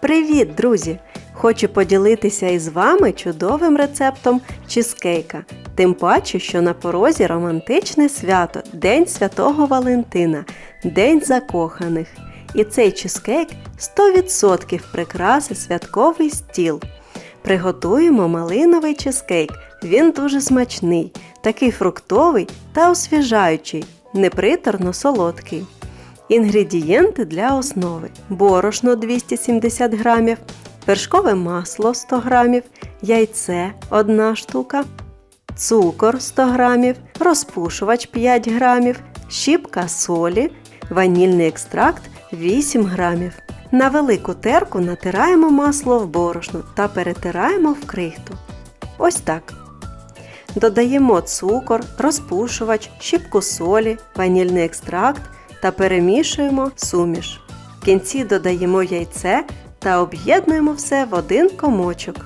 Привіт, друзі! Хочу поділитися із вами чудовим рецептом чизкейка. Тим паче, що на порозі романтичне свято День Святого Валентина, День закоханих. І цей чизкейк 100% прикраси святковий стіл. Приготуємо малиновий чизкейк. Він дуже смачний, такий фруктовий та освіжаючий, неприторно солодкий. Інгредієнти для основи: борошно 270 грамів, вершкове масло 100 грамів, яйце 1 штука, цукор 100 грамів, розпушувач 5 грамів, щіпка солі, ванільний екстракт 8 грамів. На велику терку натираємо масло в борошно та перетираємо в крихту. Ось так. Додаємо цукор, розпушувач, щіпку солі, ванільний екстракт та перемішуємо суміш. В кінці додаємо яйце та об'єднуємо все в один комочок.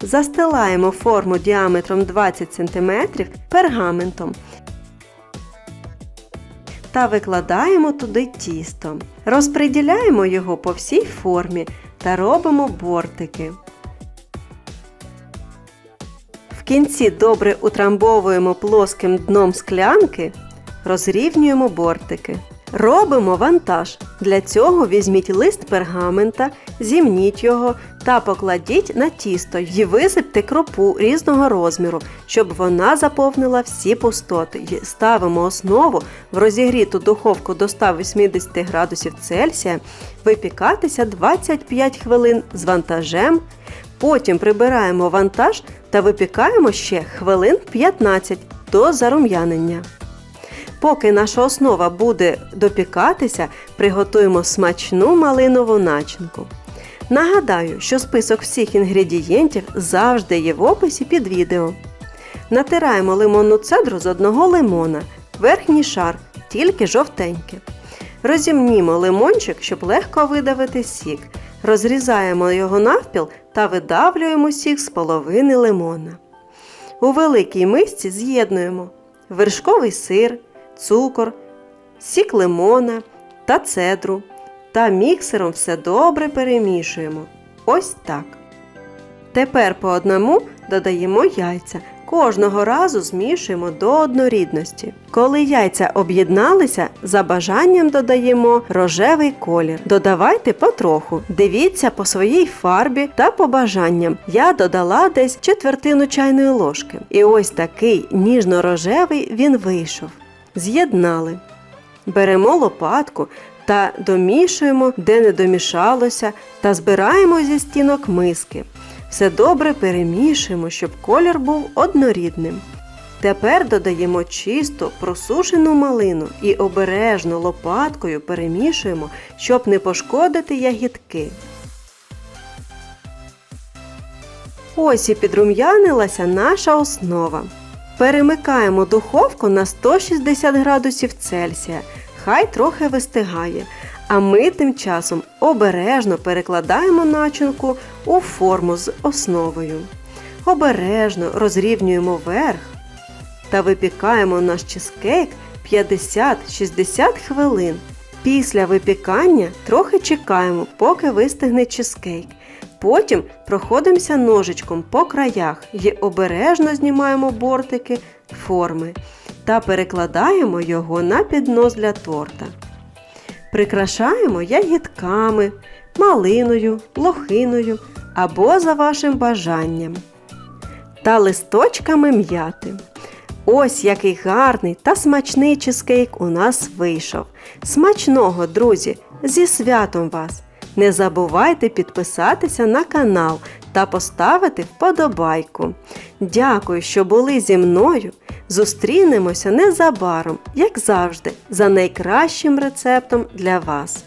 Застилаємо форму діаметром 20 см пергаментом та викладаємо туди тісто. Розподіляємо його по всій формі та робимо бортики. Кінці добре утрамбовуємо плоским дном склянки, розрівнюємо бортики. Робимо вантаж. Для цього візьміть лист пергамента, зімніть його та покладіть на тісто і висипте кропу різного розміру, щоб вона заповнила всі пустоти. І Ставимо основу в розігріту духовку до 180 градусів Цельсія, випікатися 25 хвилин з вантажем. Потім прибираємо вантаж та випікаємо ще хвилин 15 до зарум'янення. Поки наша основа буде допікатися, приготуємо смачну малинову начинку. Нагадаю, що список всіх інгредієнтів завжди є в описі під відео. Натираємо лимонну цедру з одного лимона, верхній шар, тільки жовтенький. Розімнімо лимончик, щоб легко видавити сік. Розрізаємо його навпіл та видавлюємо сік з половини лимона. У великій мисці з'єднуємо вершковий сир, цукор, сік лимона та цедру. Та міксером все добре перемішуємо. Ось так. Тепер по одному додаємо яйця. Кожного разу змішуємо до однорідності. Коли яйця об'єдналися, за бажанням додаємо рожевий колір. Додавайте потроху. Дивіться по своїй фарбі та по бажанням. Я додала десь четвертину чайної ложки. І ось такий ніжно-рожевий він вийшов. З'єднали. Беремо лопатку та домішуємо, де не домішалося, та збираємо зі стінок миски. Все добре перемішуємо, щоб колір був однорідним. Тепер додаємо чисту просушену малину і обережно лопаткою перемішуємо, щоб не пошкодити ягідки. Ось і підрум'янилася наша основа. Перемикаємо духовку на 160 градусів Цельсія. Хай трохи вистигає. А ми тим часом обережно перекладаємо начинку у форму з основою. Обережно розрівнюємо верх та випікаємо наш чизкейк 50-60 хвилин. Після випікання трохи чекаємо, поки вистигне чизкейк. Потім проходимося ножичком по краях і обережно знімаємо бортики форми та перекладаємо його на піднос для торта. Прикрашаємо ягідками, малиною, лохиною або за вашим бажанням. Та листочками м'яти. Ось який гарний та смачний чизкейк у нас вийшов. Смачного, друзі! Зі святом вас! Не забувайте підписатися на канал та поставити вподобайку. Дякую, що були зі мною. Зустрінемося незабаром, як завжди, за найкращим рецептом для вас.